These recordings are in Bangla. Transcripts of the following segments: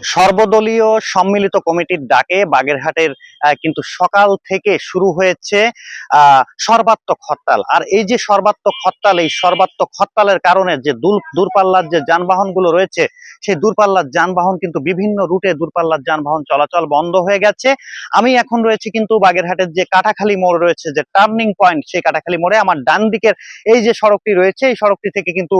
সর্বদলীয় সম্মিলিত কমিটির ডাকে বাগেরহাটের কিন্তু সকাল থেকে শুরু হয়েছে সর্বাত্মক হরতাল। আর এই যে সর্বাত্মক হরতাল, এই সর্বাত্মক হরতালের কারণে যে দূর দূরপাল্লার যে যানবাহনগুলো রয়েছে, সেই দূরপাল্লার যানবাহন কিন্তু বিভিন্ন রুটে দূরপাল্লার যানবাহন চলাচল বন্ধ হয়ে গেছে। আমি এখন রয়েছে কিন্তু বাগেরহাটের যে কাটাখালি মোড় রয়েছে, যে টার্নিং পয়েন্ট, সেই কাটাখালি মোড়ে আমার ডান দিকের এই যে সড়কটি রয়েছে, এই সড়কটি থেকে কিন্তু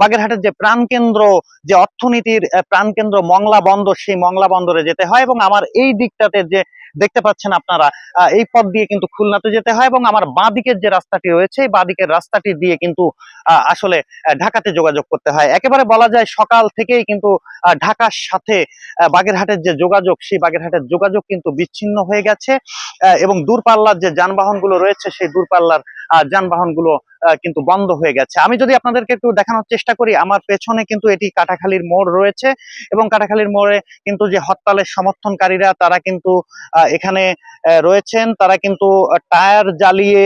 বাগেরহাটের যে প্রাণকেন্দ্র, যে অর্থনীতির প্রাণকেন্দ্র মংলা বন্দর, সেই মংলা বন্দরে যেতে হয় এবং আমার এই দিকটাতে যে দেখতে পাচ্ছেন আপনারা এই পথ দিয়ে কিন্তু খুলনাতে যেতে হয় এবং আমার বাঁ দিকের যে রাস্তাটি রয়েছে, এই বাঁ দিকের রাস্তাটি দিয়ে কিন্তু আসলে ঢাকাতে যোগাযোগ করতে হয়। একেবারে বলা যায় সকাল থেকেই কিন্তু ঢাকার সাথে বাগেরহাটের যে যোগাযোগ, সেই বাগেরহাটের যোগাযোগ কিন্তু বিচ্ছিন্ন হয়ে গেছে এবং দূরপাল্লার যে যানবাহনগুলো রয়েছে, সেই দূরপাল্লার যানবাহনগুলো কিন্তু বন্ধ হয়ে গেছে। আমি যদি আপনাদেরকে একটু দেখানোর চেষ্টা করি, আমার পেছনে কিন্তু এটি কাটাখালীর মোড় রয়েছে এবং কাটাখালীর মোড়ে কিন্তু যে হরতালের সমর্থনকারীরা, তারা কিন্তু এখানে রয়েছেন। তারা কিন্তু টায়ার জ্বালিয়ে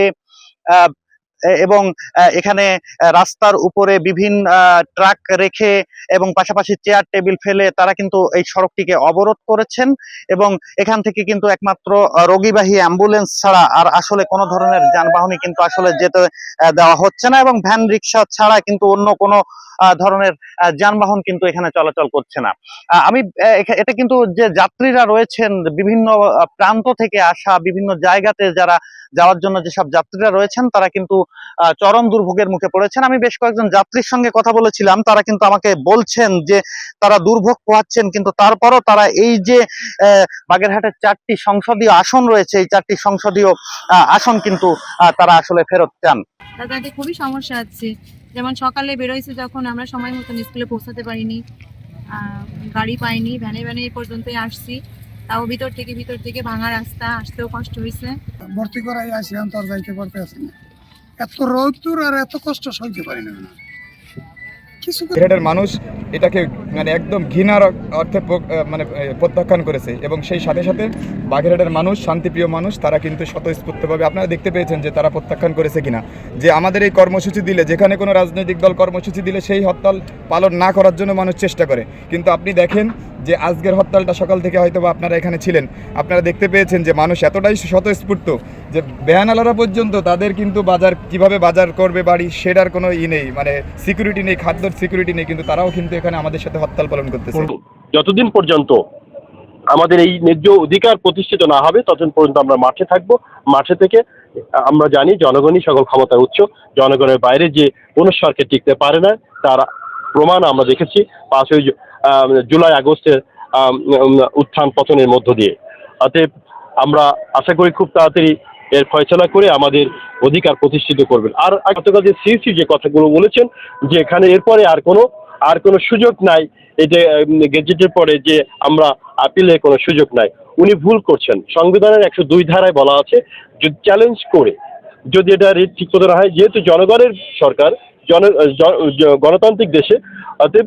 এবং এখানে রাস্তার উপরে বিভিন্ন ট্রাক রেখে এবং পাশাপাশি চেয়ার, টেবিল ফেলে তারা কিন্তু এই সড়কটিকে অবরোধ করেছেন এবং এখান থেকে কিন্তু একমাত্র রোগীবাহী অ্যাম্বুলেন্স ছাড়া আর আসলে কোনো ধরনের যানবাহনই কিন্তু আসলে যেতে দেওয়া হচ্ছে না এবং ভ্যান রিক্সা ছাড়া কিন্তু অন্য কোনো ধরনের যানবাহন কিন্তু এখানে চলাচল করছে না। আমি এটা কিন্তু যে যাত্রীরা রয়েছেন, বিভিন্ন প্রান্ত থেকে আসা বিভিন্ন জায়গাতে যারা যাওয়ার জন্য যেসব যাত্রীরা রয়েছেন, তারা কিন্তু চরম দুর্ভোগের মুখে পড়েছেন। আমি বেশ কয়েকজন যাত্রীর সঙ্গে কথা বলেছিলাম। তারা কিন্তু আমাকে বলছেন যে তারা দুর্ভোগ পোহাচ্ছেন কিন্তু তারপরও তারা এই যে বাগেরহাটের চারটি সংসদীয় আসন রয়েছে এই চারটি সংসদীয় আসন কিন্তু তারা আসলে ফেরত চান। তাতে খুবই সমস্যা হচ্ছে যেমন সকালে বেরোইছে যখন আমরা সময় মতন স্কুলে পৌঁছাতে পারিনি। আহ, গাড়ি পাইনি ভ্যানে ভ্যানে এই পর্যন্তই আসছি। তাও ভিতর থেকে ভিতর থেকে ভাঙা রাস্তা আসতেও কষ্ট হয়েছে ভর্তি করাই আসি আমি যাইতে পারতে আসি না। এত রৌদ্র আর এত কষ্ট সইতে পারি না। কিছু বাগেরহাটের মানুষ এটাকে মানে একদম ঘৃণার অর্থে মানে প্রত্যাখ্যান করেছে। এবং সেই সাথে সাথে বাগেরহাটের মানুষ, শান্তিপ্রিয় মানুষ, তারা কিন্তু স্বতঃস্ফূর্তভাবে আপনারা দেখতে পেয়েছেন যে তারা প্রত্যাখ্যান করেছে কিনা। যে আমাদের এই কর্মসূচি দিলে, যেখানে কোনো রাজনৈতিক দল কর্মসূচি দিলে, সেই হরতাল পালন না করার জন্য মানুষ চেষ্টা করে। কিন্তু আপনি দেখেন যে আজকের হরতালটা সকাল থেকে হয়তো বা আপনারা এখানে ছিলেন। আপনারা দেখতে পেয়েছেন যে মানুষ এতটাই স্বতঃস্ফূর্ত যে বেহানালারা পর্যন্ত তাদের কিন্তু বাজার কীভাবে বাজার করবে বাড়ি সেটার কোনো ই নেই মানে সিকিউরিটি নেই, খাদ্যর সিকিউরিটি নেই, কিন্তু তারাও কিন্তু এখানে আমাদের সাথে হরতাল পালন করতেছে। যতদিন পর্যন্ত আমাদের এই ন্যায্য অধিকার প্রতিষ্ঠিত না হবে, ততদিন পর্যন্ত আমরা মাঠে থাকব। মাঠে থেকে আমরা জানি জনগণই সকল ক্ষমতার উৎস, জনগণের বাইরে যে কোনো সরকার টিকতে পারে না, তার প্রমাণ আমরা দেখেছি। পাঁচই জুলাই, আগস্টের উত্থান পতনের মধ্য দিয়ে। অতএব আমরা আশা করি খুব তাড়াতাড়ি এর ফয়সলা করে আমাদের অধিকার প্রতিষ্ঠিত করবেন। আর গতকাল যে সিসি যে কথাগুলো বলেছেন, যে এখানে এরপরে আর কোনো আর কোনো সুযোগ নাই, এই যে গেজেটের পরে যে আমরা আপিলে কোনো সুযোগ নাই, উনি ভুল করছেন। সংবিধানের একশো দুই ধারায় বলা আছে, যদি চ্যালেঞ্জ করে, যদি এটা রেট ঠিক না হয়, যেহেতু জনগণের সরকার, জন গণতান্ত্রিক দেশে, অতএব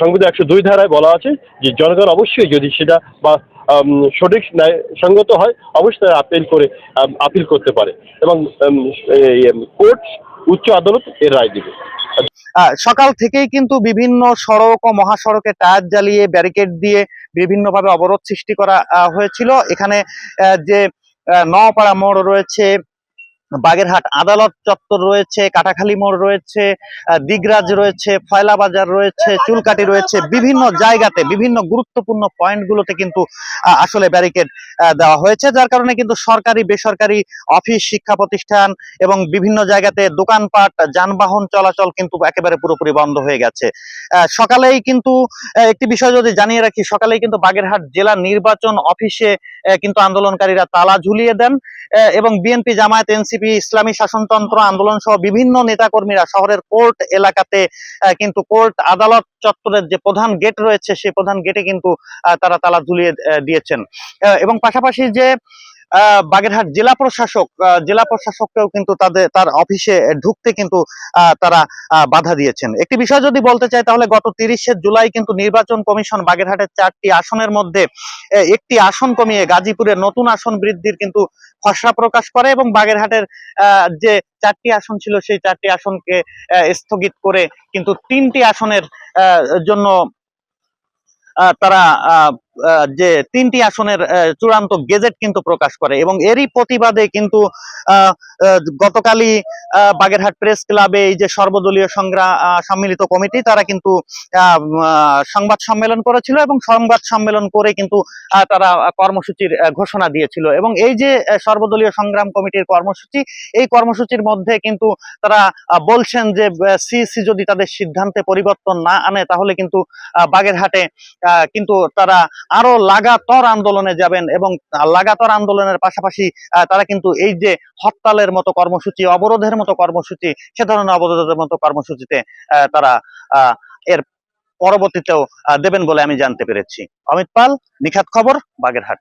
সংবিধান একশো দুই ধারায় বলা আছে যে জনগণ অবশ্যই যদি সেটা বা সঠিক সঙ্গত হয়, অবশ্যই আপিল করে আপিল করতে পারে এবং কোর্ট উচ্চ আদালত এর রায় দিবে। সকাল থেকেই কিন্তু বিভিন্ন সড়ক ও মহাসড়কে টায়ার জ্বালিয়ে ব্যারিকেড দিয়ে বিভিন্নভাবে অবরোধ সৃষ্টি করা হয়েছিল। এখানে যে নওপাড়া মোড় রয়েছে বাগেরহাট আদালত চত্বর রয়েছে, কাটাখালী মোড় রয়েছে দিগরাজ রয়েছে ফয়লা বাজার রয়েছে চুলকাটি রয়েছে, বিভিন্ন জায়গাতে, বিভিন্ন গুরুত্বপূর্ণ পয়েন্টগুলোতে কিন্তু আসলে ব্যারিকেড দেওয়া হয়েছে, যার কারণে কিন্তু সরকারি, বেসরকারি অফিস, শিক্ষা প্রতিষ্ঠান এবং বিভিন্ন জায়গাতে দোকানপাট, যানবাহন চলাচল কিন্তু একেবারে পুরোপুরি বন্ধ হয়ে গেছে। সকালেই কিন্তু একটি বিষয় যদি জানিয়ে রাখি, সকালেই কিন্তু বাগেরহাট জেলা নির্বাচন অফিসে কিন্তু আন্দোলনকারীরা তালা ঝুলিয়ে দেন এবং বিএনপি জামায়াত এনসিপি ইসলামী শাসনতন্ত্র আন্দোলন সহ বিভিন্ন নেতাকর্মীরা শহরের কোর্ট এলাকাতে কিন্তু কোর্ট আদালত চত্বরের যে প্রধান গেট রয়েছে, সেই প্রধান গেটে কিন্তু তারা তালা ঝুলিয়ে দিয়েছেন। এবং পাশাপাশি যে বাগেরহাট জেলা প্রশাসক জেলা প্রশাসককেও কিন্তু তাদের, তার অফিসে ঢুকতে কিন্তু তারা বাধা দিয়েছেন। একটি বিষয় যদি বলতে চাই, তাহলে গত তিরিশে জুলাই কিন্তু নির্বাচন কমিশন বাগেরহাটের চারটি আসনের মধ্যে একটি আসন কমিয়ে গাজীপুরের নতুন আসন বৃদ্ধির কিন্তু খসড়া প্রকাশ করে এবং বাগেরহাটের যে চারটি আসন ছিল, সেই চারটি আসনকে স্থগিত করে কিন্তু তিনটি আসনের জন্য তারা যে তিনটি আসনের চূড়ান্ত গেজেট কিন্তু প্রকাশ করে এবং এরই প্রতিবাদে কিন্তু গতকালই বাগেরহাট প্রেস ক্লাবে এই যে সর্বদলীয় সংগ্রাম সম্মিলিত কমিটি, তারা কিন্তু সংবাদ সম্মেলন করেছিল এবং সংবাদ সম্মেলন করে কিন্তু তারা কর্মসূচির ঘোষণা দিয়েছিল এবং এই যে সর্বদলীয় সংগ্রাম কমিটির কর্মসূচি, এই কর্মসূচির মধ্যে কিন্তু তারা বলছেন যে সিসি যদি তাদের সিদ্ধান্তে পরিবর্তন না আনে, তাহলে কিন্তু বাগেরহাটে কিন্তু তারা আরও লাগাতর আন্দোলনে যাবেন এবং লাগাতর আন্দোলনের পাশাপাশি তারা কিন্তু এই যে হরতালের মতো কর্মসূচি, অবরোধের মতো কর্মসূচি, সে ধরনের অবরোধের মতো কর্মসূচিতে তারা এর পরবর্তীতেও দেবেন বলে আমি জানতে পেরেছি। অমিত পাল, নিখাত খবর, বাগেরহাট।